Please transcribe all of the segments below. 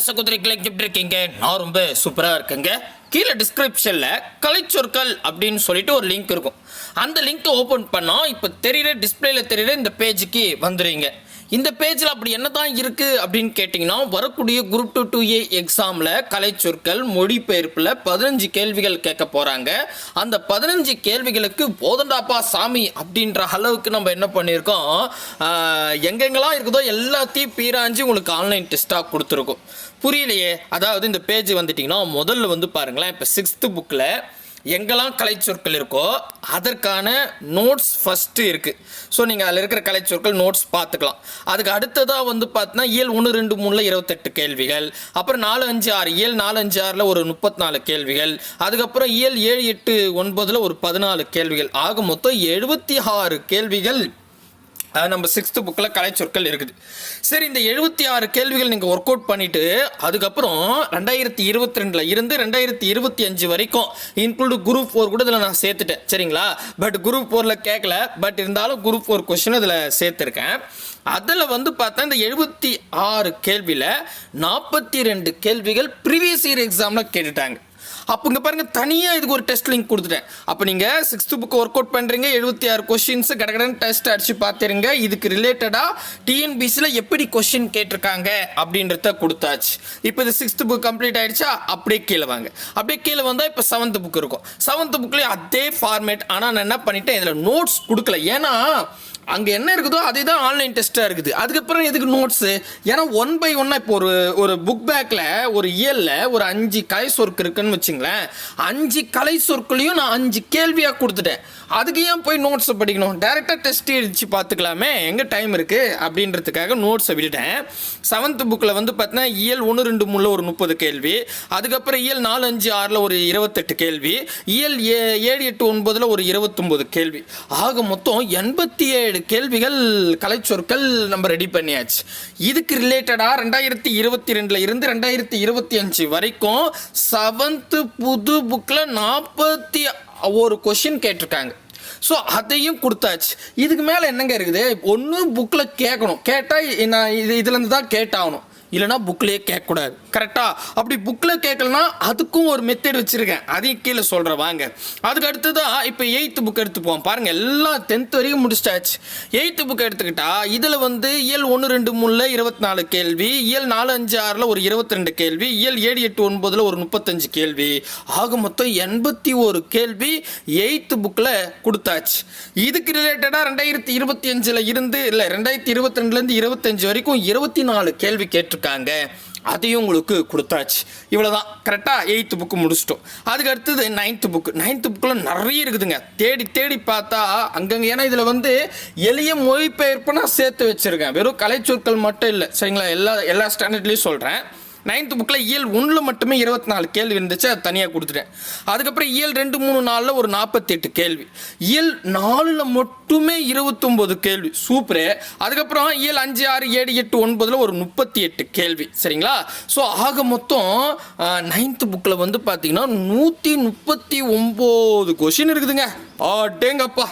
சகோதர சகோதரிகளை எப்படி இருக்கீங்க நான் ரொம்ப சூப்பராக இருக்கேங்க. கீழே டிஸ்கிரிப்ஷனில் கலைச்சொற்கள் அப்படின்னு சொல்லிட்டு ஒரு லிங்க் இருக்கும். அந்த லிங்க்கை ஓப்பன் பண்ணால் இப்போ தெரியுற டிஸ்பிளேல தெரியுற இந்த பேஜுக்கு வந்துடுங்க இந்த பேஜில் அப்படி என்ன தான் இருக்குது அப்படின்னு கேட்டிங்கன்னா வரக்கூடிய குரூப் டூ டூ ஏ எக்ஸாமில் கலைச்சொற்கள் மொழிபெயர்ப்பில் பதினஞ்சு கேள்விகள் கேட்க போகிறாங்க அந்த பதினஞ்சு கேள்விகளுக்கு போதண்டாப்பா சாமி அப்படின்ற அளவுக்கு நம்ம என்ன பண்ணியிருக்கோம்? எங்கெங்கெல்லாம் இருக்குதோ எல்லாத்தையும் பீராஞ்சு உங்களுக்கு ஆன்லைன் டெஸ்ட்டாக கொடுத்துருக்கோம். புரியலையே? அதாவது இந்த பேஜ் வந்துட்டிங்கன்னா முதல்ல வந்து பாருங்களேன் இப்போ சிக்ஸ்த்து புக்கில் எங்கெல்லாம் கலைச்சொற்கள் இருக்கோ அதற்கான நோட்ஸ் ஃபஸ்ட்டு இருக்குது ஸோ நீங்கள் அதில் இருக்கிற கலைச்சொற்கள் நோட்ஸ் பார்த்துக்கலாம். அதுக்கு அடுத்ததாக வந்து பார்த்தீங்கன்னா இயல் ஒன்று ரெண்டு மூணில் இருபத்தெட்டு கேள்விகள். அப்புறம் நாலு அஞ்சு ஆறு இயல் நாலு அஞ்சு ஆறில் ஒரு முப்பத்தி நாலு கேள்விகள். அதுக்கப்புறம் இயல் ஏழு எட்டு ஒன்பதில் ஒரு பதினாலு கேள்விகள். ஆக மொத்தம் எழுபத்தி ஆறு கேள்விகள் அது நம்ம சிக்ஸ்த்து புக்கில் கலைச்சொற்கள் இருக்குது. சரி இந்த எழுபத்தி ஆறு கேள்விகள் நீங்கள் ஒர்க் அவுட் பண்ணிவிட்டு அதுக்கப்புறம் ரெண்டாயிரத்தி இருபத்தி ரெண்டில் இருந்து ரெண்டாயிரத்தி இருபத்தி அஞ்சு வரைக்கும் இன்க்ளூடு குரூப் ஃபோர் கூட இதில் நான் சேர்த்துட்டேன். சரிங்களா? பட் குரூப் ஃபோரில் கேட்கல பட் இருந்தாலும் குரூப் ஃபோர் கொஷின் இதில் சேர்த்துருக்கேன். அதில் வந்து பார்த்தா இந்த எழுபத்தி ஆறு கேள்வியில் நாற்பத்தி ரெண்டு கேள்விகள் ப்ரீவியஸ் இயர் எக்ஸாமில் கேட்டுட்டாங்க. அப்போ இங்கே பாருங்க தனியாக இதுக்கு ஒரு டெஸ்ட் லிங்க் கொடுத்துட்டேன். அப்போ நீங்கள் சிக்ஸ்த்து புக் ஒர்க் அவுட் பண்ணுறீங்க எழுபத்தி ஆறு கொஷின்ஸ் கடகடன் டெஸ்ட் அடிச்சு பார்த்துருங்க இதுக்கு ரிலேட்டடாக டிஎன்பிசியில் எப்படி கொஷின் கேட்டிருக்காங்க அப்படின்றத கொடுத்தாச்சு. இப்போ இது சிக்ஸ்த்து புக் கம்ப்ளீட் ஆகிடுச்சா அப்படியே கீழே வாங்க. அப்படியே கீழே வந்தால் இப்போ செவன்த் புக் இருக்கும். செவன்த் புக்லேயே அதே ஃபார்மேட் ஆனால் நான் என்ன பண்ணிட்டேன் இதில் நோட்ஸ் கொடுக்கல. ஏன்னா அங்கே என்ன இருக்குதோ அதே தான் ஆன்லைன் டெஸ்ட்டாக இருக்குது. அதுக்கப்புறம் எதுக்கு நோட்ஸு ஏன்னா ஒன் பை ஒன்னாக இப்போ ஒரு ஒரு புக் பேக்கில் ஒரு இயலில் ஒரு அஞ்சு கலை சொற்கு இருக்குன்னு வச்சுங்களேன் அஞ்சு கலை சொற்களையும் நான் அஞ்சு கேள்வியாக கொடுத்துட்டேன். அதுக்கு ஏன் போய் நோட்ஸை படிக்கணும்? டேரெக்டாக டெஸ்ட் எழுதி பார்த்துக்கலாமே. எங்கே டைம் இருக்குது அப்படின்றதுக்காக நோட்ஸை விட்டுட்டேன். செவன்த் புக்கில் வந்து பார்த்தீங்கன்னா இயல் ஒன்று ரெண்டு மூணில் ஒரு முப்பது கேள்வி. அதுக்கப்புறம் இயல் நாலு அஞ்சு ஆறில் ஒரு இருபத்தெட்டு கேள்வி. இயல் ஏ ஏழு எட்டு ஒன்பதில் ஒரு இருபத்தொம்போது கேள்வி. ஆக மொத்தம் எண்பத்தி ஏழு கேள்விகள் கலைச்சொற்கள் நம்ம ரெடி பண்ணியாச்சு. இதுக்கு ரிலேட்டடாக ரெண்டாயிரத்தி இருபத்தி ரெண்டில் இருந்து ரெண்டாயிரத்தி இருபத்தி அஞ்சு வரைக்கும் செவன்த்து புது புக்கில் நாற்பத்தி ஒரு கொஷின் கேட்டிருக்காங்க. ஸோ அதையும் கொடுத்தாச்சு. இதுக்கு மேலே என்னங்க இருக்குது? ஒன்று புக்கில் கேட்கணும். கேட்டால் நான் இது இதுலேருந்து தான் கேட்டாகணும். இல்லைனா புக்லேயே கேட்கக்கூடாது. கரெக்டாக அப்படி புக்கில் கேட்கலனா அதுக்கும் ஒரு மெத்தட் வச்சுருக்கேன். அதையும் கீழே சொல்கிறேன் வாங்க. அதுக்கு அடுத்ததான் இப்போ எயித்து புக் எடுத்துப்போம். பாருங்கள் எல்லாம் டென்த் வரைக்கும் முடிச்சிட்டாச்சு. எயித்து புக் எடுத்துக்கிட்டா இதில் வந்து இயல் ஒன்று ரெண்டு மூணில் இருபத்தி நாலு கேள்வி இயல் நாலு அஞ்சு ஆறில் ஒரு இருபத்தி ரெண்டு கேள்வி இயல் ஏழு எட்டு ஒன்பதில் ஒரு முப்பத்தஞ்சு கேள்வி. ஆக மொத்தம் எண்பத்தி ஒரு கேள்வி எயித்து புக்கில் கொடுத்தாச்சு. இதுக்கு ரிலேட்டடாக ரெண்டாயிரத்தி இருபத்தி அஞ்சில் இருந்து இல்லை ரெண்டாயிரத்தி இருபத்தி ரெண்டுலேருந்து இருபத்தஞ்சு வரைக்கும் இருபத்தி நாலு கேள்வி கொடுத்துருக்காங்க. அதையும் உங்களுக்கு கொடுத்தாச்சு. இவ்வளோதான் கரெக்டாக எயித்து புக்கு முடிச்சிட்டோம். அதுக்கு அடுத்தது நைன்த்து புக்கு நைன்த்து புக்கில் நிறைய இருக்குதுங்க. தேடி தேடி பார்த்தா அங்கங்கே ஏன்னா இதில் வந்து எளிய மொழிபெயர்ப்பு நான் சேர்த்து வச்சுருக்கேன். வெறும் கலைச்சொற்கள் மட்டும் இல்லை. சரிங்களா? எல்லா எல்லா ஸ்டாண்டர்ட்லேயும் சொல்கிறேன் நைன்த் புக்கில் இயல் ஒன்றில் மட்டுமே இருபத்தி நாலு கேள்வி இருந்துச்சு அது தனியாக கொடுத்துட்டேன். அதுக்கப்புறம் இயல் ரெண்டு மூணு நாளில் ஒரு நாற்பத்தெட்டு கேள்வி. இயல் நாலில் மட்டுமே இருபத்தொம்போது கேள்வி. சூப்பரு. அதுக்கப்புறம் இயல் அஞ்சு ஆறு ஏழு எட்டு ஒன்பதில் ஒரு முப்பத்தி எட்டு கேள்வி. சரிங்களா? ஸோ ஆக மொத்தம் நைன்த் புக்கில் வந்து பார்த்தீங்கன்னா நூற்றி முப்பத்தி ஒம்பது கொஷின் இருக்குதுங்க. ஆட்டேங்கப்பா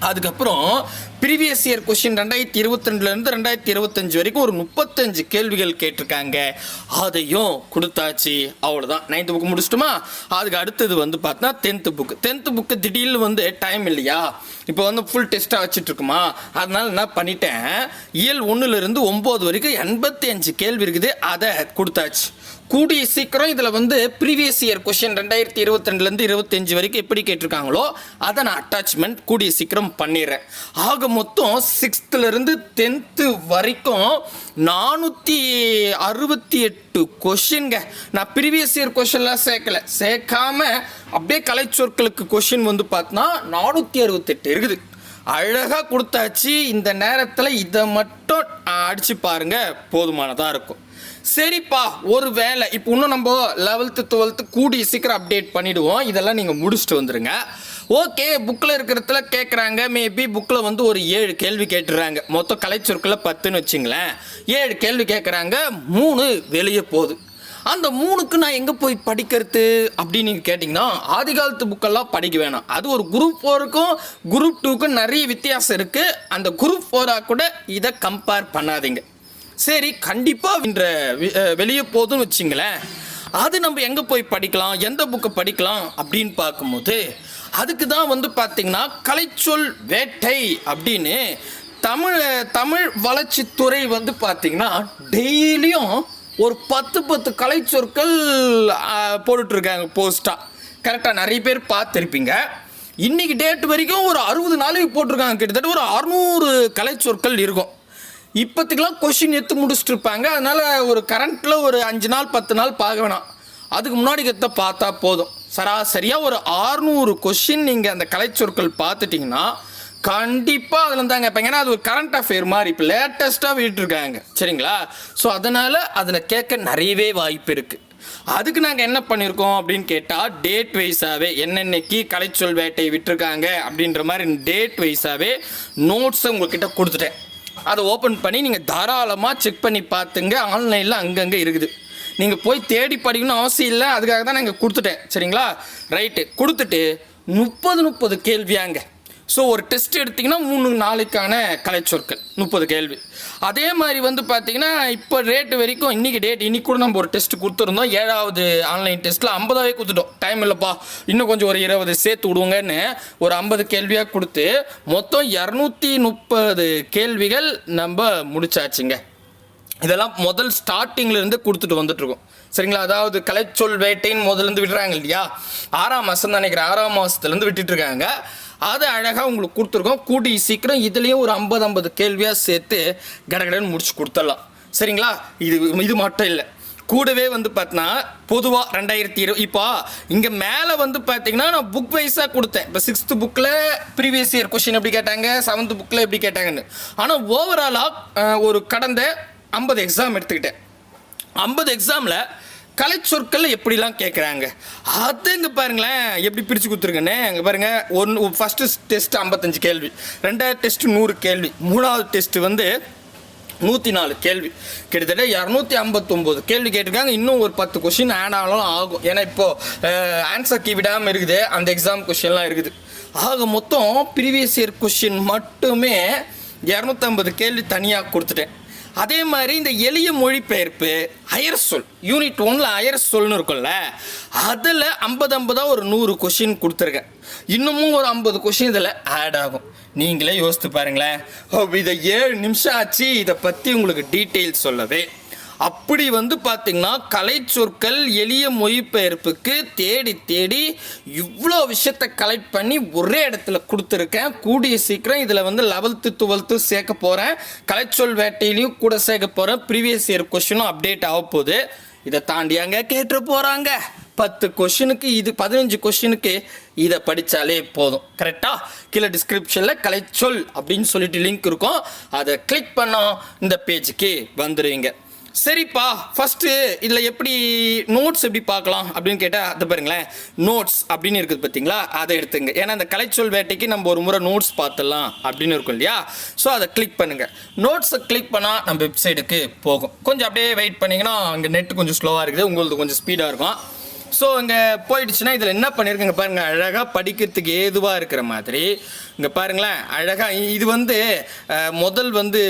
அதுக்கப்புறம் ப்ரீவியஸ் இயர் கொஷின் ரெண்டாயிரத்தி இருபத்தி ரெண்டுலேருந்து ரெண்டாயிரத்தி இருபத்தஞ்சு வரைக்கும் ஒரு முப்பத்தஞ்சு கேள்விகள் கேட்டிருக்காங்க. அதையும் கொடுத்தாச்சு. அவ்வளோதான் நைன்த்து புக்கு முடிச்சிட்டுமா? அதுக்கு அடுத்தது வந்து பார்த்தா டென்த்து புக்கு டென்த்து புக்கு திடீர்னு வந்து டைம் இல்லையா? இப்போ வந்து ஃபுல் டெஸ்ட்டாக வச்சுட்டு இருக்குமா அதனால என்ன பண்ணிட்டேன். இயல் ஒன்றுலேருந்து ஒம்பது வரைக்கும் எண்பத்தி அஞ்சு கேள்வி இருக்குது. அதை கொடுத்தாச்சு. கூடிய சீக்கிரம் இதில் வந்து ப்ரீவியஸ் இயர் கொஷின் ரெண்டாயிரத்தி இருபத்தி ரெண்டுலேருந்து இருபத்தஞ்சு வரைக்கும் எப்படி கேட்டிருக்காங்களோ அதை நான் அட்டாச்மெண்ட் கூடிய சீக்கிரம் பண்ணிடுறேன். ஆக மொத்தம் சிக்ஸ்த்துலேருந்து டென்த்து வரைக்கும் நானூற்றி அறுபத்தி எட்டு கொஷின்ங்க நான் ப்ரீவியஸ் இயர் கொஷின்லாம் சேர்க்கல. சேர்க்காம அப்படியே கலைச்சொற்களுக்கு கொஷின் வந்து பார்த்தோன்னா நானூற்றி அறுபத்தெட்டு இருக்குது. அழகாக கொடுத்தாச்சு. இந்த நேரத்தில் இதை மட்டும் அடித்து பாருங்க. போதுமானதாக இருக்கும். சரிப்பா ஒரு வேலை இப்போ இன்னும் நம்ம லெவல்த்து டுவெல்த்து கூடி சீக்கிரம் அப்டேட் பண்ணிவிடுவோம் இதெல்லாம் நீங்கள் முடிச்சுட்டு வந்துடுங்க ஓகே புக்கில் இருக்கிறதுல கேட்குறாங்க மேபி புக்கில் வந்து ஒரு ஏழு கேள்வி கேட்டுறாங்க. மொத்தம் கலைச்சொற்களை பத்துன்னு வச்சுங்களேன். ஏழு கேள்வி கேட்குறாங்க மூணு வெளியே போகுது. அந்த மூணுக்கு நான் எங்கே போய் படிக்கிறது அப்படின்னு நீங்கள் கேட்டிங்கன்னா ஆதிகாலத்து புக்கெல்லாம் படிக்க வேணாம். அது ஒரு குரூப் ஃபோருக்கும் குரூப் டூக்கும் நிறைய வித்தியாசம் இருக்குது அந்த குரூப் ஃபோராக கூட இதை கம்பேர் பண்ணாதீங்க. சரி கண்டிப்பாக இன்ற வெளியே போதும்னு வச்சிங்களேன். அது நம்ம எங்கே போய் படிக்கலாம் எந்த புக்கை படிக்கலாம் அப்படின்னு பார்க்கும்போது அதுக்கு தான் வந்து பார்த்திங்கன்னா கலைச்சொல் வேட்டை அப்படின்னு தமிழ் தமிழ் வளர்ச்சித்துறை வந்து பார்த்தீங்கன்னா டெய்லியும் ஒரு பத்து பத்து கலைச்சொற்கள் போட்டுட்ருக்காங்க போஸ்ட்டாக கரெக்டாக நிறைய பேர் பார்த்துருப்பீங்க. இன்னைக்கு டேட் வரைக்கும் ஒரு அறுபது நாளைக்கு போட்டிருக்காங்க. கிட்டத்தட்ட ஒரு அறுநூறு கலைச்சொற்கள் இருக்கும். இப்போத்துக்கெல்லாம் கொஷின் எடுத்து முடிச்சுட்டு இருப்பாங்க அதனால் ஒரு கரண்ட்டில் ஒரு அஞ்சு நாள் பத்து நாள் பார்க்க வேணாம். அதுக்கு முன்னாடி கத்த பார்த்தா போதும். சராசரியாக ஒரு ஆறுநூறு கொஷின் நீங்கள் அந்த கலைச்சொற்கள் பார்த்துட்டிங்கன்னா கண்டிப்பாக அதில் தாங்க இப்போ ஏன்னா அது ஒரு கரண்ட் அஃபேர் மாதிரி. இப்போ லேட்டஸ்ட்டாக விட்டுருக்காங்க. சரிங்களா? ஸோ அதனால் அதில் கேட்க நிறையவே வாய்ப்பு இருக்குது அதுக்கு நாங்கள் என்ன பண்ணியிருக்கோம் அப்படின்னு கேட்டால் டேட் வைஸாகவே என்னென்னைக்கு கலைச்சொல் வேட்டையை விட்டுருக்காங்க அப்படின்ற மாதிரி டேட் வைஸாகவே நோட்ஸை உங்கள்கிட்ட கொடுத்துட்டேன். அதை ஓப்பன் பண்ணி நீங்கள் தாராளமாக செக் பண்ணி பார்த்துங்க. ஆன்லைனில் அங்கங்கே இருக்குது. நீங்கள் போய் தேடி படிக்கணும்னு அவசியம் இல்லை. அதுக்காக தான் நாங்கள் கொடுத்துட்டேன். சரிங்களா? ரைட்டு கொடுத்துட்டு முப்பது முப்பது கேள்வியாங்க. ஸோ ஒரு டெஸ்ட் எடுத்திங்கன்னா மூணு நாளைக்கான கலைச்சொற்கள் முப்பது கேள்வி. அதே மாதிரி வந்து பார்த்தீங்கன்னா இப்போ ரேட்டு வரைக்கும் இன்றைக்கி டேட் இன்னைக்கு கூட நம்ம ஒரு டெஸ்ட் கொடுத்துருந்தோம். ஏழாவது ஆன்லைன் டெஸ்ட்டில் ஐம்பதாவே கொடுத்துட்டோம். டைம் இல்லைப்பா. இன்னும் கொஞ்சம் ஒரு இருபது சேர்த்து விடுவோங்கன்னு ஒரு ஐம்பது கேள்வியாக கொடுத்து மொத்தம் இரநூத்தி முப்பது கேள்விகள் நம்ம முடிச்சாச்சுங்க. இதெல்லாம் முதல் ஸ்டார்டிங்லேருந்து கொடுத்துட்டு வந்துட்ருக்கோம் சரிங்களா? அதாவது கலைச்சொல் வேட்டைன்னு முதல்ல இருந்து விடுறாங்க இல்லையா? ஆறாம் மாதம் நினைக்கிறேன். ஆறாம் மாதத்துலேருந்து விட்டுட்டு இருக்காங்க. அதை அழகாக உங்களுக்கு கொடுத்துருக்கோம். கூடி சீக்கிரம் இதுலேயும் ஒரு ஐம்பது ஐம்பது கேள்வியாக சேர்த்து கடகடன்னு முடிச்சு கொடுத்துடலாம். சரிங்களா? இது இது மட்டும் இல்லை. கூடவே வந்து பார்த்தீங்கன்னா பொதுவாக ரெண்டாயிரத்தி இரு இப்போ இங்கே மேலே வந்து பார்த்தீங்கன்னா நான் புக் வைஸாக கொடுத்தேன். இப்போ சிக்ஸ்த்து புக்கில் ப்ரீவியஸ் இயர் கொஷின் எப்படி கேட்டாங்க செவன்த் புக்கில் எப்படி கேட்டாங்கன்னு. ஆனால் ஓவராலாக ஒரு கடந்த ஐம்பது எக்ஸாம் எடுத்துக்கிட்டேன். ஐம்பது எக்ஸாமில் கலை சொற்கள் எப்படிலாம் கேட்குறாங்க அது இங்கே பாருங்களேன். எப்படி பிரித்து கொடுத்துருங்கண்ணே இங்கே பாருங்கள் ஒன்று ஃபஸ்ட்டு டெஸ்ட் ஐம்பத்தஞ்சு கேள்வி. ரெண்டாவது டெஸ்ட்டு நூறு கேள்வி. மூணாவது டெஸ்ட்டு வந்து நூற்றி நாலு கேள்வி. கிட்டத்தட்ட இரநூத்தி ஐம்பத்தொம்போது கேள்வி கேட்டிருக்காங்க. இன்னும் ஒரு பத்து கொஷின் ஆட் ஆனாலும் ஆகும். ஏன்னா இப்போது ஆன்சர் கீ விடாமல் இருக்குது. அந்த எக்ஸாம் கொஷின்லாம் இருக்குது. ஆக மொத்தம் ப்ரீவியஸ் இயர் கொஷின் மட்டுமே இரநூத்தம்பது கேள்வி தனியாக கொடுத்துட்டேன். அதே மாதிரி இந்த எளிய மொழிபெயர்ப்பு அயர் சொல் யூனிட் ஒன்ல அயர் சொல்னு இருக்கும்ல அதில் ஐம்பது ஐம்பதாக ஒரு நூறு கொஷின் கொடுத்துருக்கேன். இன்னமும் ஒரு ஐம்பது கொஷின் இதில் ஆட் ஆகும். நீங்களே யோசித்து பாருங்களேன். ஓ, இதை ஏழு நிமிஷம் ஆச்சு. இதை பற்றி உங்களுக்கு டீட்டெயில் சொல்லவே அப்படி வந்து பார்த்திங்கன்னா கலை சொற்கள் எளிய மொழிபெயர்ப்புக்கு தேடி தேடி இவ்வளோ விஷயத்தை கலெக்ட் பண்ணி ஒரே இடத்துல கொடுத்துருக்கேன். கூடிய சீக்கிரம் இதில் வந்து லெவல்த்து டுவெல்த்து சேர்க்க போகிறேன் கலைச்சொல் வேட்டையிலையும் கூட சேர்க்க போகிறேன் ப்ரீவியஸ் இயர் கொஷினும் அப்டேட் ஆக போகுது. இதை தாண்டி அங்கே கேட்டு போகிறாங்க பத்து கொஷினுக்கு இது பதினஞ்சு கொஷினுக்கு இதை படித்தாலே போதும். கரெக்டாக கீழே டிஸ்கிரிப்ஷனில் கலைச்சொல் அப்படின்னு சொல்லிட்டு லிங்க் இருக்கும். அதை கிளிக் பண்ணோம் இந்த பேஜுக்கு வந்துடுவீங்க சரிப்பா ஃபஸ்ட்டு இதில் எப்படி நோட்ஸ் எப்படி பார்க்கலாம் அப்படின்னு கேட்டால் அதை பாருங்களேன். நோட்ஸ் அப்படின்னு இருக்குது பார்த்தீங்களா அதை எடுத்துங்க. ஏன்னா இந்த கலைச்சொல் வேட்டைக்கு நம்ம ஒரு முறை நோட்ஸ் பார்த்துடலாம் அப்படின்னு இருக்கும் இல்லையா? ஸோ அதை கிளிக் பண்ணுங்கள் நோட்ஸை கிளிக் பண்ணால் நம்ம வெப்சைட்டுக்கு போகும். கொஞ்சம் அப்படியே வெயிட் பண்ணிங்கன்னா அங்கே நெட் கொஞ்சம் ஸ்லோவாக இருக்குது. உங்களுக்கு கொஞ்சம் ஸ்பீடாக இருக்கும். ஸோ இங்கே போயிடுச்சுன்னா இதில் என்ன பண்ணியிருக்கேங்க பாருங்கள் அழகாக படிக்கிறதுக்கு ஏதுவாக இருக்கிற மாதிரி. இங்கே பாருங்களேன் அழகாக இது வந்து முதல் வந்து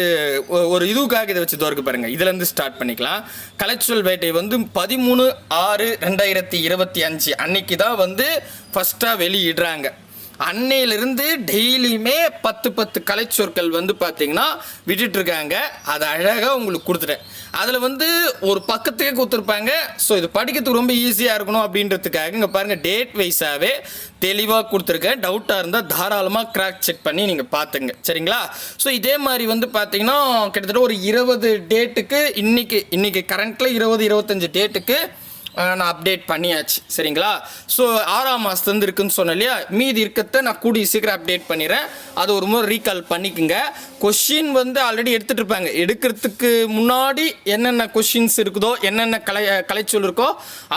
ஒரு இதுக்காக இதை வச்சு தோற்கு பாருங்கள் இதுலேருந்து ஸ்டார்ட் பண்ணிக்கலாம். கலைச்சொல் வேட்டை வந்து பதிமூணு ஆறு ரெண்டாயிரத்தி இருபத்தி அஞ்சு அன்னைக்கு தான் வந்து ஃபஸ்ட்டாக வெளியிடுறாங்க. அன்னையிலிருந்து டெய்லியுமே பத்து பத்து கலைச்சொற்கள் வந்து பார்த்தீங்கன்னா விட்டுட்டு இருக்காங்க அதை அழகாக உங்களுக்கு கொடுத்துட்டேன். அதில் வந்து ஒரு பக்கத்துக்கே கொடுத்துருப்பாங்க. ஸோ இது படிக்கிறதுக்கு ரொம்ப ஈஸியாக இருக்கணும் அப்படின்றதுக்காக இங்கே பாருங்கள் டேட் வைஸாகவே தெளிவாக கொடுத்துருக்கேன். டவுட்டாக இருந்தால் தாராளமாக கிராக் செக் பண்ணி நீங்கள் பார்த்துங்க சரிங்களா? ஸோ இதே மாதிரி வந்து பார்த்தீங்கன்னா கிட்டத்தட்ட ஒரு இருபது டேட்டுக்கு இன்னைக்கு இன்றைக்கி கரண்ட்டில் இருபது இருபத்தஞ்சு டேட்டுக்கு நான் அப்டேட் பண்ணியாச்சு சரிங்களா? ஸோ ஆறாம் மாதத்துலேருந்து இருக்குன்னு சொன்னேன் இல்லையா? மீதி இருக்கிறத நான் கூடிய சீக்கிரம் அப்டேட் பண்ணிடுறேன். அது ஒரு முறை ரீகால் பண்ணிக்கோங்க. கொஷின் வந்து ஆல்ரெடி எடுத்துகிட்டு இருப்பாங்க. எடுக்கிறதுக்கு முன்னாடி என்னென்ன கொஷின்ஸ் இருக்குதோ என்னென்ன கலை கலைச்சொல் இருக்கோ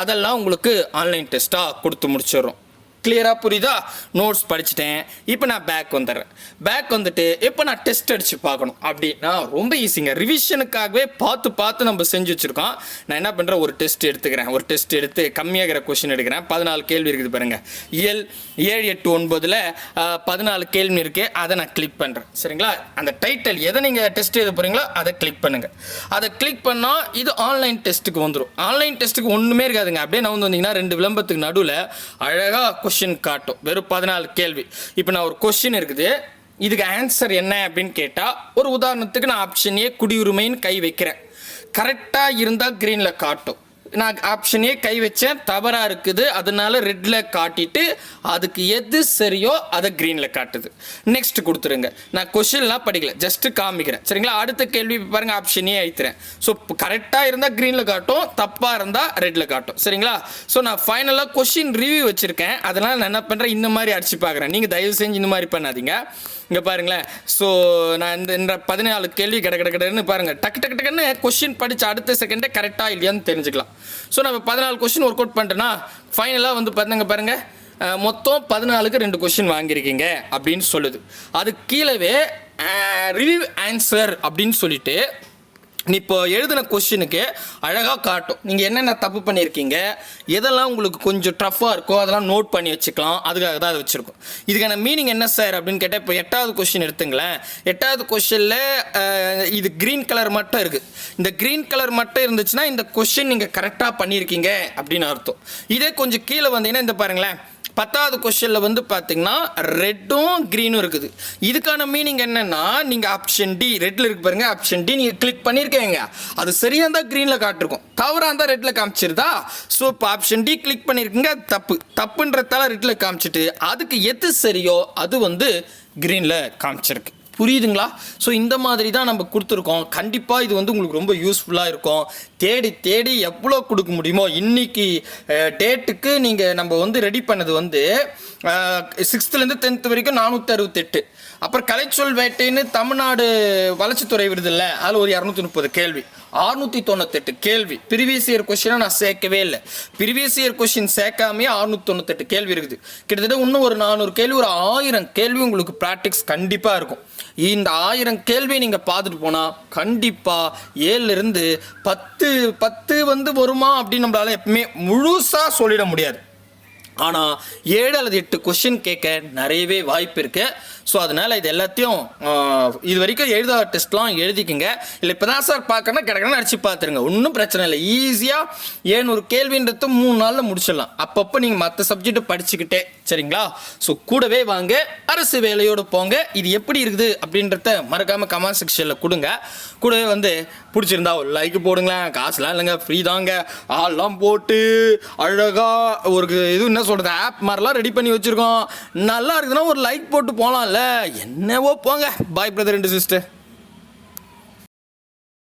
அதெல்லாம் உங்களுக்கு ஆன்லைன் டெஸ்ட்டாக கொடுத்து முடிச்சிடுறோம். கிளியராக புரியுதா? நோட்ஸ் படிச்சுட்டேன். இப்போ நான் பேக் வந்துடுறேன். பேக் வந்துட்டு இப்போ நான் டெஸ்ட் அடித்து பார்க்கணும். அப்படின்னா ரொம்ப ஈஸிங்க ரிவிஷனுக்காகவே பார்த்து பார்த்து நம்ம செஞ்சு வச்சுருக்கோம். நான் என்ன பண்ணுறேன் ஒரு டெஸ்ட் எடுத்துக்கிறேன். ஒரு டெஸ்ட் எடுத்து கம்மியாகிற கொஷின் எடுக்கிறேன். பதினாலு கேள்வி இருக்குது பாருங்கள் இயல் ஏழு எட்டு ஒன்பதில் பதினாலு கேள்வி இருக்குது அதை நான் கிளிக் பண்ணுறேன் சரிங்களா? அந்த டைட்டில் எதை நீங்கள் டெஸ்ட் எழுத போகிறீங்களோ அதை கிளிக் பண்ணுங்கள் அதை கிளிக் பண்ணால் இது ஆன்லைன் டெஸ்ட்டுக்கு வந்துடும் ஆன்லைன் டெஸ்ட்டுக்கு ஒன்றுமே இருக்காதுங்க. அப்படியே நான் வந்து வந்தீங்கன்னா ரெண்டு விளம்பரத்துக்கு நடுவில் அழகாக கொஷின் காட்டும். வெறும் பதினாலு கேள்வி. இப்போ நான் ஒரு கொஷின் இருக்குது. இதுக்கு ஆன்சர் என்ன அப்படின்னு கேட்டால் ஒரு உதாரணத்துக்கு நான் ஆப்ஷன் ஏ குடியுரிமைன்னு கை வைக்கிறேன். கரெக்டாக இருந்தால் க்ரீனில் காட்டும். நான் ஆப்ஷனே கை வச்சேன். தவறாக இருக்குது. அதனால ரெட்டில் காட்டிட்டு அதுக்கு எது சரியோ அதை க்ரீனில் காட்டுது. நெக்ஸ்ட் கொடுத்துருங்க. நான் கொஷின்லாம் படிக்கல. ஜஸ்ட்டு காமிக்கிறேன். சரிங்களா? அடுத்த கேள்வி பாருங்கள் ஆப்ஷனே ஆப்ஷன் ஸோ கரெக்டாக இருந்தால் க்ரீனில் காட்டும். தப்பாக இருந்தால் ரெட்டில் காட்டும். சரிங்களா? ஸோ நான் ஃபைனலாக கொஷின் ரிவ்யூ வச்சுருக்கேன். அதனால் நான் என்ன பண்ணுறேன் இந்த மாதிரி அடிச்சு பார்க்குறேன் நீங்கள் தயவு செஞ்சு இந்த மாதிரி பண்ணாதீங்க. இங்கே பாருங்களேன். ஸோ நான் இந்த இந்த பதினாலு கேள்வி கிட கிட கிடன்னு பாருங்கள் டக்கு டக்கு டக்குன்னு கொஷின் படித்து அடுத்த செகண்டே கரெக்டாக இல்லையான்னு தெரிஞ்சுக்கலாம். ஸோ நம்ம பதினாலு கொஷின் ஒர்க் அவுட் பண்ணிட்டேன்னா ஃபைனலாக வந்து பார்த்துங்க பாருங்கள் மொத்தம் பதினாலுக்கு ரெண்டு கொஷின் வாங்கியிருக்கீங்க அப்படின்னு சொல்லுது. அது கீழவே ரிவ்யூ ஆன்சர் அப்படின்னு சொல்லிட்டு நீ இப்போ எழுதின கொஷினுக்கு அழகாக காட்டும். நீங்கள் என்னென்ன தப்பு பண்ணியிருக்கீங்க? எதெல்லாம் உங்களுக்கு கொஞ்சம் டஃப்பாக இருக்கோ அதெல்லாம் நோட் பண்ணி வச்சுக்கலாம். அதுக்காக தான் அதை வச்சுருக்கோம். இதுக்கான மீனிங் என்ன சார் அப்படின்னு கேட்டால் இப்போ எட்டாவது கொஷின் எடுத்துங்களேன். எட்டாவது கொஷினில் இது க்ரீன் கலர் மட்டும் இருக்குது இந்த க்ரீன் கலர் மட்டும் இருந்துச்சுன்னா இந்த கொஷின் நீங்கள் கரெக்டாக பண்ணியிருக்கீங்க அப்படின்னு அர்த்தம். இதே கொஞ்சம் கீழே வந்தீங்கன்னா இந்த பாருங்களேன். பத்தாவது கொஷனில் வந்து பார்த்தீங்கன்னா ரெட்டும் க்ரீனும் இருக்குது. இதுக்கான மீனிங் என்னென்னா நீங்கள் ஆப்ஷன் டி ரெட்டில் இருக்கு பாருங்க ஆப்ஷன் டி நீங்கள் கிளிக் பண்ணியிருக்கீங்க அது சரியாக இருந்தால் க்ரீனில் காட்டிருக்கும். தவறாக இருந்தால் ரெட்டில் காமிச்சிருதா? ஸோ இப்போ ஆப்ஷன் டி கிளிக் பண்ணியிருக்கீங்க தப்பு. தப்புன்றதால ரெட்டில் காமிச்சிட்டு அதுக்கு எது சரியோ அது வந்து க்ரீனில் காமிச்சிருக்கு. புரியுதுங்களா? ஸோ இந்த மாதிரி தான் நம்ம கொடுத்துருக்கோம். கண்டிப்பாக இது வந்து உங்களுக்கு ரொம்ப யூஸ்ஃபுல்லாக இருக்கும். தேடி தேடி எவ்வளோ கொடுக்க முடியுமோ இன்னைக்கு டேட்டுக்கு நீங்கள் நம்ம வந்து ரெடி பண்ணது வந்து சிக்ஸ்த்துலேருந்து டென்த் வரைக்கும் நானூற்றி அறுபத்தெட்டு. அப்புறம் கலைச்சொல் வேட்டைன்னு தமிழ்நாடு வளர்ச்சித்துறை விருது இல்லை. அதில் ஒரு இரநூத்தி முப்பது கேள்வி. ஆறுநூற்றி தொண்ணூத்தெட்டு கேள்வி. ப்ரீவியஸ் இயர் கொஸ்டினை நான் சேர்க்கவே இல்லை. ப்ரீவியஸ் இயர் கொஸ்டின் சேர்க்காமே ஆறுநூற்றி தொண்ணூத்தெட்டு கேள்வி இருக்குது. கிட்டத்தட்ட இன்னும் ஒரு நானூறு கேள்வி ஒரு ஆயிரம் கேள்வி உங்களுக்கு ப்ராக்டிக்ஸ் கண்டிப்பாக இருக்கும். இந்த ஆயிரம் கேள்வியை நீங்கள் பார்த்துட்டு போனால் கண்டிப்பாக ஏழுலேருந்து பத்து பத்து வந்து வருமா அப்படின்னு நம்மளால் எப்பவுமே முழுசாக சொல்லிட முடியாது. ஆனால் ஏழு அல்லது எட்டு கொஷின் கேட்க நிறையவே வாய்ப்பு இருக்குது ஸோ அதனால இது எல்லாத்தையும் இது வரைக்கும் எழுதாத டெஸ்ட்லாம் எழுதிக்கங்க. இல்லை இப்போ தான் சார் பார்க்கணும் கிடக்கணும் அடிச்சு பார்த்துருங்க ஒன்றும் பிரச்சனை இல்லை. ஈஸியாக ஏழ்நூறு கேள்வின்றது மூணு நாளில் முடிச்சிடலாம். அப்பப்போ நீங்கள் மற்ற சப்ஜெக்ட் படிச்சுக்கிட்டே சரிங்களா? ஸோ கூடவே வாங்க அரசு வேலையோடு போங்க. இது எப்படி இருக்குது அப்படின்றத மறக்காமல் கமெண்ட் செக்ஷனில் கொடுங்க. கூடவே வந்து பிடிச்சிருந்தா ஒரு லைக் போடுங்களேன். காசுலாம் இல்லைங்க ஃப்ரீ தாங்க. ஆள்லாம் போட்டு அழகாக ஒரு இது என்ன சொல்கிறது ஆப் மாதிரிலாம் ரெடி பண்ணி வச்சுருக்கோம். நல்லா இருக்குதுன்னா ஒரு லைக் போட்டு போகலாம்ல என்னவோ போங்க. பாய் பிரதர் ரெண்டு சிஸ்டர்